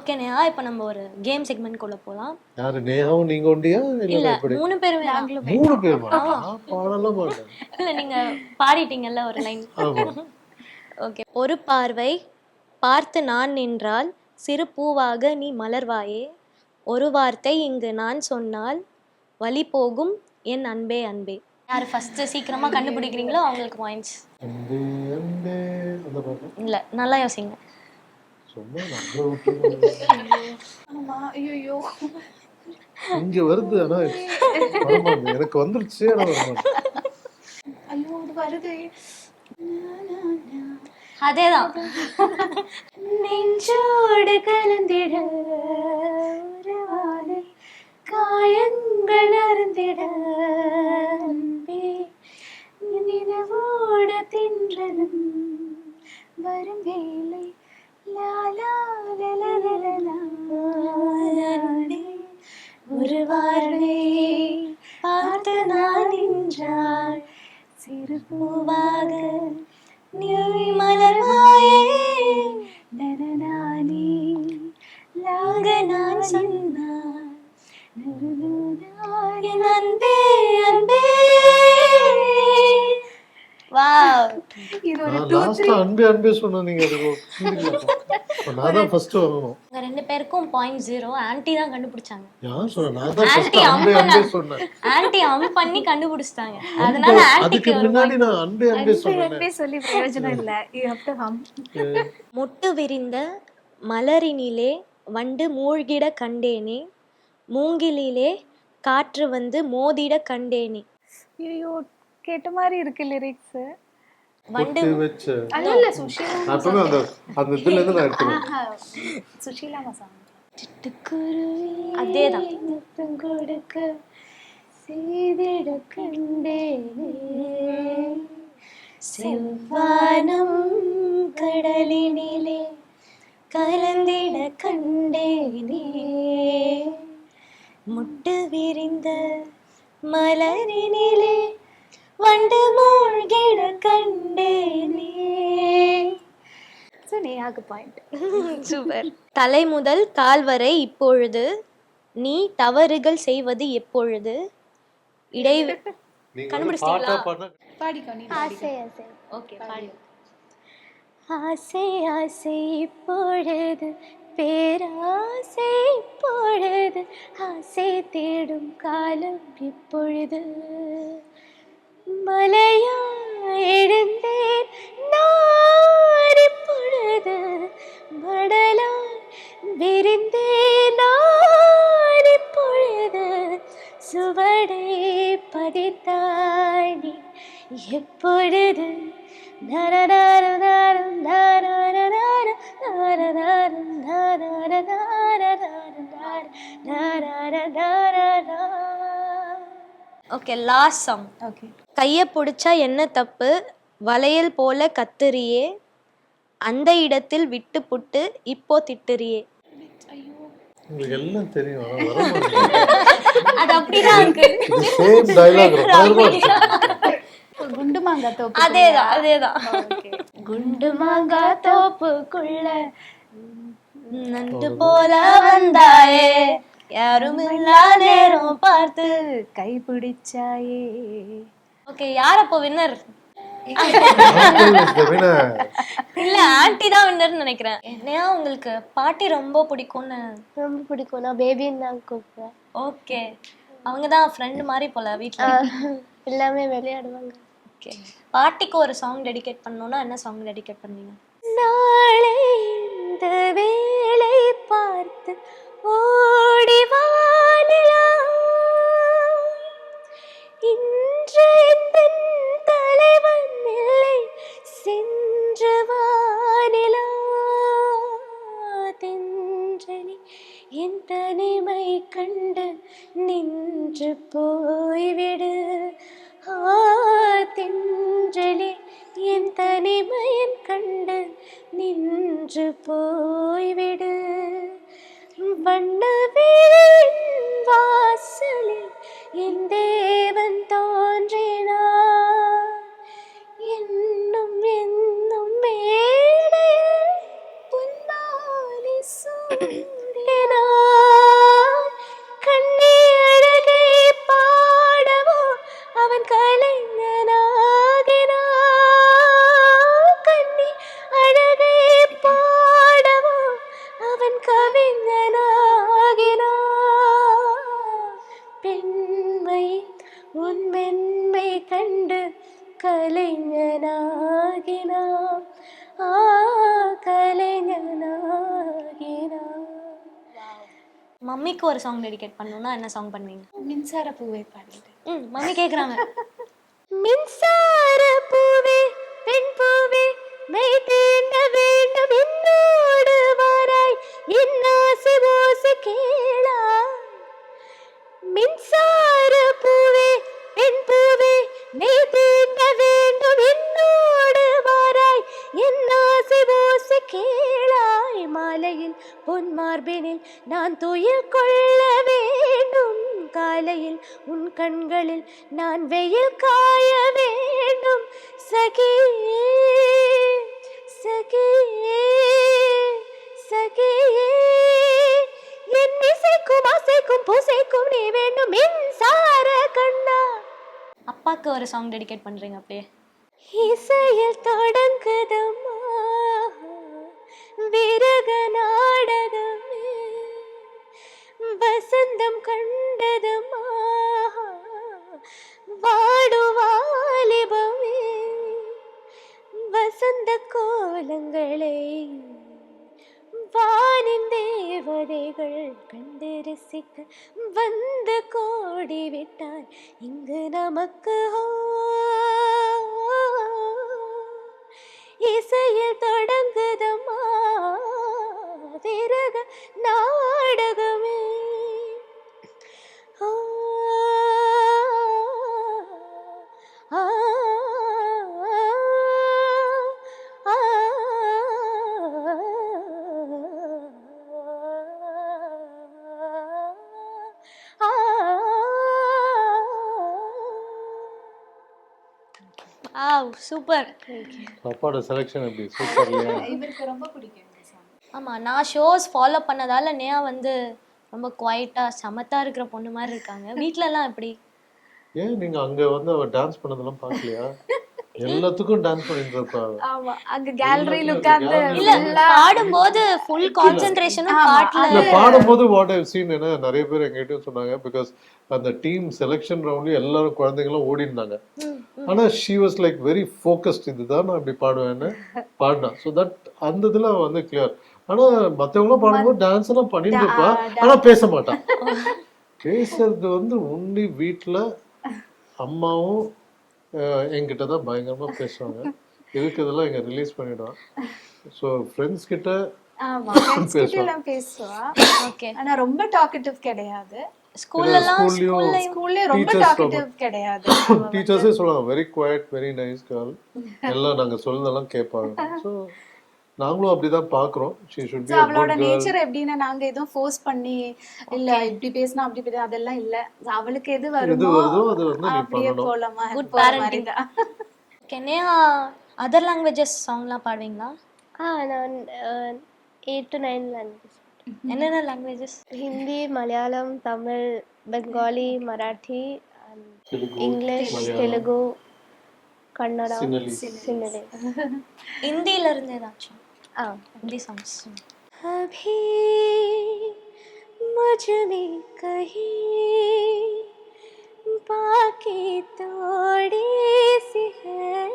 Okay Neha இப்போ நம்ம ஒரு கேம் செக்மெண்ட் குள்ள போலாம். யாரு நேகாவும் நீங்க ஒண்டியா? இல்ல மூணு பேருமே. மூணு பேர் பாடலாம் மாட்டேன் இல்ல நீங்க பாடிட்டீங்கல்ல ஒரு லைன் ஓகே ஒரு பார்வை பார்த்து நான் நின்றால் சிறு பூவாக நீ மலர்வாயே. ஒரு வார்த்தை இங்கு நான் சொன்னால் வழி போகும் என் அன்பே அன்பே. யார் ஃபர்ஸ்ட் சீக்கிரமா கண்டுபிடிக்கிறீங்களோ அவங்களுக்கு பாயிண்ட்ஸ் இல்ல நல்லா யோசிங்க. இங்க வருது ஆனா வரமாட்டேங்குது. எனக்கு வந்துருச்சு ஆனா வரமாட்டேன் ஐயோ இது வருது அதேதான் நெஞ்சோடு கலந்திட உறவாலே காயங்கள் அருந்திட அன்பே, நிலவோடு தின்றதும் வரும் வேலை லாலா லலலலலா. அன்பே, ஒரு வார்த்தை பார்த்து நான் நின்றாள். சிறு பூவாக நீ மலர்வாயே. நனநானே லாக நான் சொன்னான் என் அன்பே இது ஒரு நான் லாஸ்டா அன்பே அன்பே சொன்ன நீங்க அது அப்ப நான் தான் ஃபர்ஸ்ட் வரணும். உங்க ரெண்டு பேருக்கும் பாயிண்ட் ஜீரோ ஆன்ட்டி தான் கண்டுபிடிச்சாங்க. யார் சொன்ன? நான் தான் ஃபர்ஸ்ட் ஆன்ட்டி அன்பே அம்பனா அன்பே சொன்னேன். ஆன்ட்டி அம் பண்ணி கண்டுபிடிச்சிட்டாங்க. அதனால அதுக்கு ஆன்ட்டிக்கு முன்னாடி நான் அன்பே அன்பே சொன்னேன். எப்பே சொல்லி பிரயோஜனம் இல்ல. யூ ஹேவ் டு ஹம் மொட்டு விரிந்த மலரினிலே வண்டு மூழ்கிட கண்டேனே. மூங்கிலிலே காற்று வந்து மோதிட கண்டேனே. ஐயோ கேட்ட மாதிரி இருக்கு லிரிக்ஸ் வண்டு பொட்டு வச்ச அல்ல இல்ல சுஷீலா அப்பவே அந்த அந்த இதுல இருந்து நான் எடுத்துருவேன் சுஷீலா மசாங் அதேதான் கொடுக்க செய்திட கண்டேனே செவ்வானம் கடலினிலே கலந்திட கண்டேனே முட்டு விரிந்த மலரினிலே வண்டு மூழ்கிட கண்டேனே. ஸோ நேயாக்கு பாயிண்ட் சூப்பர். தலை முதல் கால் வரை இப்பொழுது நீ தவறுகள் செய்வது எப்பொழுது? இடை கண்டுபிடிச்சிட்டீங்களா? ஓகே பாடு ஆசை ஆசை இப்பொழுது பேராசை இப்பொழுது ஆசை தேடும் காலம் இப்பொழுது. மலையா எழுந்தேன் நான் இப்பொழுது மடலா விரிந்தேன். நான் இப்பொழுது சுவடை பதித்தாய் நீ. எப்பொழுது? ஓகே லாஸ்ட் சாங் ஓகே கையை பிடிச்சா என்ன தப்பு? வளையல் போல கத்துறியே. அந்த இடத்தில் விட்டு புட்டு இப்போ திட்டுறியே. உங்களுக்கு எல்லாம் தெரியும். ஆனா வர மாட்டேங்குது. அது அப்படிதான் இருக்கு. இது சேம் டயலாக் குண்டு மாங்காய் தோப்பு அதேதான் அதேதான். குண்டு மாங்கா தோப்புக்குள்ள. நண்டு போல வந்தாயே. யாரும் இல்லா நேரம் பார்த்து கை பிடிச்சாயே. ஓகே யார் அப்போ வின்னர் இல்ல ஆன்ட்டி தான் வின்னர்னு நினைக்கிறேன். என்னையா உங்களுக்கு? பாட்டி ரொம்ப பிடிக்கும்னு? ரொம்ப பிடிக்கும். நான் பேபின்னு தான் கூப்பிடுவேன். ஓகே. அவங்க தான் ஃப்ரெண்ட் மாதிரி போல வீட்ல. எல்லாமே விளையாடுவாங்க. ஓகே. பாட்டிக்கு ஒரு சாங் டெடிகேட் பண்ணணும்னா என்ன சாங் டெடிகேட் பண்ணுவீங்க? நாளை இந்த வேளை பார்த்து ஓடி வானிலா இன்று எந்தன் தலைவன் இல்லை சென்று வானிலா தென்றலி என் தனிமை கண்டு நின்று போய்விடு ஆ தென்றலி என் தனிமையன் கண்டு நின்று போ அவன் காலை மம்மிக்கு ஒரு சாங் டெடிகேட் பண்ணணும்னா என்ன சாங் பண்ணுவீங்க? மின்சார பூவை பாடிட்டு ம் மம்மி கேக்குறாங்க. மின்சார பூவே பெண் பூவே மெய் காலையில் உன் கண்களில் நான் வெயில் காய வேண்டும். சகியே சகியே சகியே என் இசைக்கும் ஆசைக்கும் பூசைக்கும் நீ வேண்டும் மின்சார கண்ணா. அப்பாக்கு ஒரு சாங் டெடிகேட் பண்றீங்க அப்படியே. இசையில் தொடங்குதம்மா விரக நாடகமே. வசந்தம் கண்டதம்மா கண்டு ரசிக்க வந்து கோடி விட்டாய் இங்கு நமக்கு இசையில் தொடங்குதம்மா. விரக நான் சூப்பர். அப்பாவோட செலெக்ஷன் எப்படி? சூப்பர் இவருக்கு ரொம்ப பிடிக்கும் இந்த சாங் ஆமா நான் ஷோஸ் ஃபாலோ பண்ணதால நேயா வந்து ரொம்ப குவைட்டா சமத்தா இருக்கிற பொண்ணு மாதிரி இருக்காங்க. வீட்ல எல்லாம் எப்படி? ஏன் நீங்க அங்க வந்து அவ டான்ஸ் பண்ணதெல்லாம் பார்க்கலையா? எல்லாத்துக்கும் டான்ஸ் பண்ணிட்டு இருப்பா அவ. ஆமா அங்க கேலரியில உட்கார்ந்து இல்ல பாடும்போது ஃபுல் கான்சென்ட்ரேஷனும் பாட்டுல இல்ல பாடும்போது வாட் ஐவ் சீன் என்ன நிறைய பேர் எங்ககிட்டயும் சொன்னாங்க பிகாஸ் அந்த டீம் செலெக்ஷன் ரவுண்ட்லயும் எல்லாரும் குழந்தைங்களும் ஓடி இருந்தாங்க ஆனா she was like very focused இதுதான் நான் இப்படி பாடுவேன்னு பாடினா. ஸோ தட் அந்த இதுல வந்து கிளியர் ஆனா மத்தவங்களும் பாடும்போது டான்ஸ் எல்லாம் பண்ணிட்டு இருப்பா ஆனா பேச மாட்டான் பேசுறது வந்து உண்டி வீட்ல அம்மாவும் என்கிட்ட தான் பயங்கரமா பேசுவாங்க. இதுக்கு இதெல்லாம் இங்க ரிலீஸ் பண்ணிடுவான் ஸோ ஃப்ரெண்ட்ஸ் கிட்ட ஆனா ரொம்ப டாக்கட்டிவ் கிடையாது. டீச்சர்ஸே சொல்லுவாங்க very quiet very nice girl எல்லாம் நாங்க சொல்றதெல்லாம் கேட்பாங்க. ஸோ நாங்களும் அப்படிதான் பாக்குறோம். ஷீ ஷுட் பி அவளோட நேச்சர் எப்படின்னா நாங்க எதுவும் ஃபோர்ஸ் பண்ணி இல்ல இப்படி பேசினா அப்படி பேசினா அதெல்லாம் இல்ல. அவளுக்கு எது வருதோ அது வந்து நீ அப்படியே பண்ணணும். போலாமா. மாதிரிதான். ஓகே நேயா அதர் லாங்குவேஜஸ் சாங்லாம் பாடுவீங்களா? ஆ நான் எயிட் டு நைன் லாங்குவேஜ் என்னென்ன லாங்குவேஜஸ் ஹிந்தி மலையாளம் தமிழ் பெங்காலி மராட்டி இங்கிலீஷ் தெலுங்கு கன்னடா சின்னலி ஹிந்தில இருந்து ஏதாச்சும்? Oh, हिंदी सॉन्ग्स अभी मुझमें कहीं बाकी थोड़ी सी है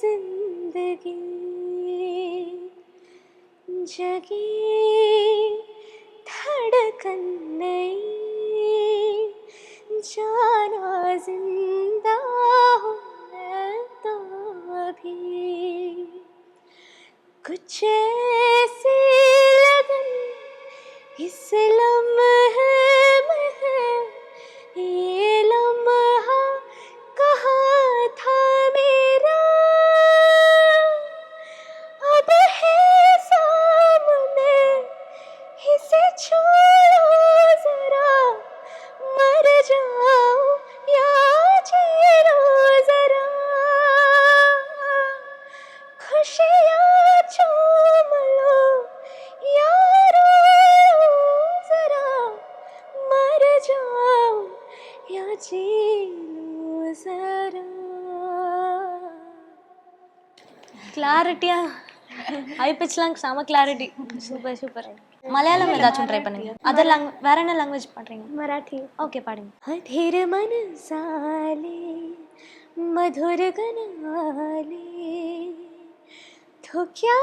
ज़िंदगी। जगी धड़कन नहीं, जाना ज़िंदगी। कुछ ऐसी लगन इस கிளாரிட்டியா ஹை பிச்லாம் செம கிளாரிட்டி சூப்பர் சூப்பர் மலையாளம் ஏதாச்சும் ட்ரை பண்ணுங்க அதர் லாங்குவேஜ் வேற என்ன லாங்குவேஜ் பாடுறீங்க मराठी ஓகே பாடுங்க अधीर मन साले मधुर गनाले तो क्या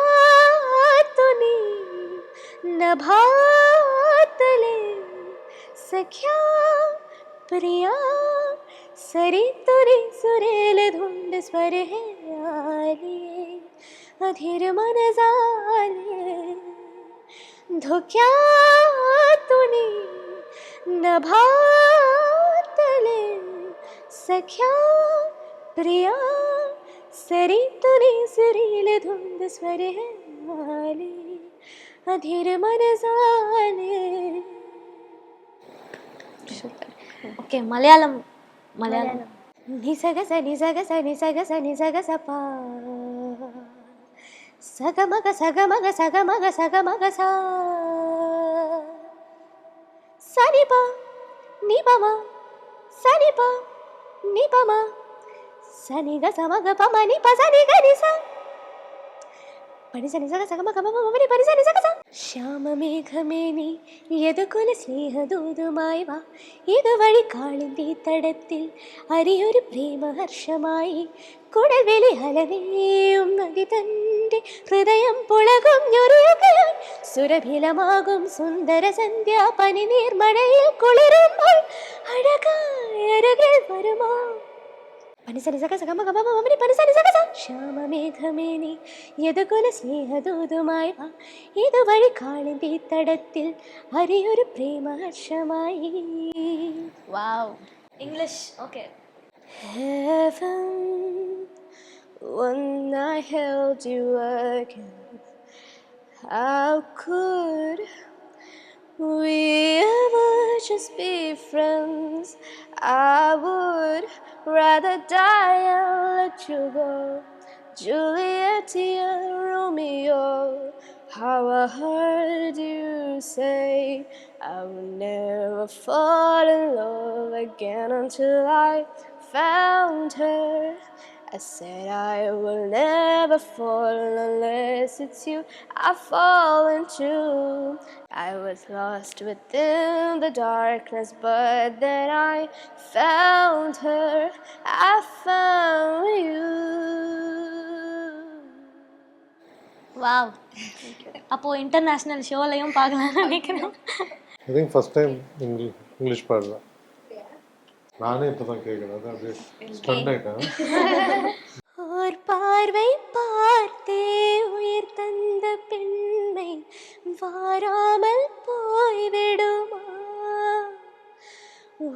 तूने नभातले सख्या प्रिया सरी तुरी सुरेल धुंड स्वर है आले अधीर मन जाले धोक्या तुनी नभातले सख्या प्रिया सरी तुनी सुरील धुंद स्वर है वाले मन जाले ओके मलयालम मलयालम निसग स निसग स पा సగమగ సగమగ సగమగ సగమగ సా. సనిప నిపమ సనిప నిపమ. సనిగ సమగ పమ నిప సనిగ నిస. മേഘമേനി യതുകുല സ്നേഹദൂതുമായി വാ. ഇതുവഴി കാളിന്തി തടത്തിൽ അരിയൊരു പ്രേമഹർഷമായി. കുടൽവെളി അലനേയും നദി തന്റെ ഹൃദയം പുളകും സുരഭിലമാകും സുന്ദര സന്ധ്യ പനി നീർമഴയിൽ കുളിരുമ്പോൾ അഴകായ വരുമോ. പനിസനി സക സഗമ ഗമ മമനി പനിസനി സക സ ശ്യാമമേഘമേനി യതുകുല സ്നേഹദൂതുമായി വാ ഇതുവഴി കാളിന്തി തടത്തിൽ ഹരിയൊരു പ്രേമഹർഷമായി wow English okay Heaven, when I held you again, how could we ever just be friends? I would Rather die and let you go. Juliet and Romeo, how I heard you say I would never fall in love again until I found her. I said I will never fall unless it's you I fall into. I was lost within the darkness, but then I found her. I found you. Wow அப்போ international ஷோலையும் பார்க்கலாம்னு நினைக்கிறேன் I think first time English English பாடலாம் நானே இப்போ தான் கேட்குறேன் அதான் அப்படியே ஸ்டண்ட் ஆகிட்டேன் ஓர் பார்வை பார்த்தே உயிர் தந்த பெண்மை வாராமல் போய்விடுமா?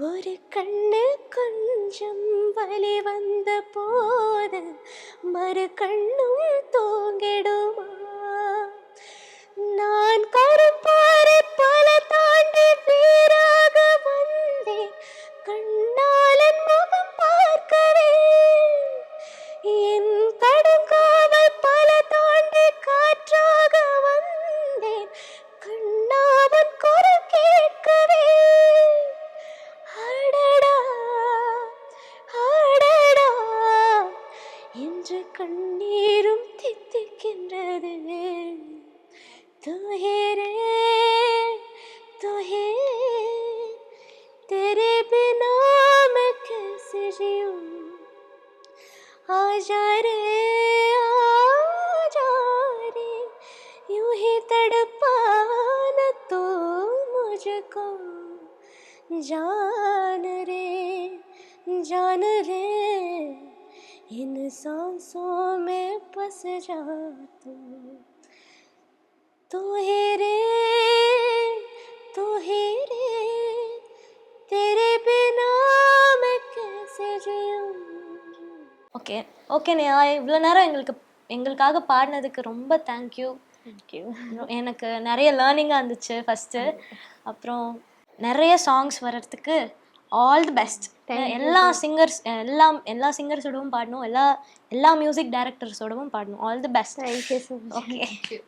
ஒரு கண்ணு கொஞ்சம் வலி வந்த போது மறு கண்ணும் தூங்கிடுமா? நான் கருப்பாறை பல தாண்டி வீரா आजा रे आजा रे यूँ ही तड़पाना तो मुझको। जान रे जान रे, इन सांसों में बस जा तू। तू ही ஓகே ஓகே இவ்வளோ நேரம் எங்களுக்கு எங்களுக்காக பாடினதுக்கு ரொம்ப தேங்க்யூ தேங்க்யூ எனக்கு நிறைய லேர்னிங்காக இருந்துச்சு ஃபஸ்ட்டு அப்புறம் நிறைய சாங்ஸ் வர்றதுக்கு ஆல் தி பெஸ்ட் எல்லா சிங்கர்ஸ் எல்லாம் எல்லா சிங்கர்ஸோடவும் பாடணும். எல்லா எல்லா மியூசிக் டைரக்டர்ஸோடவும் பாடணும். All the best. ஓகே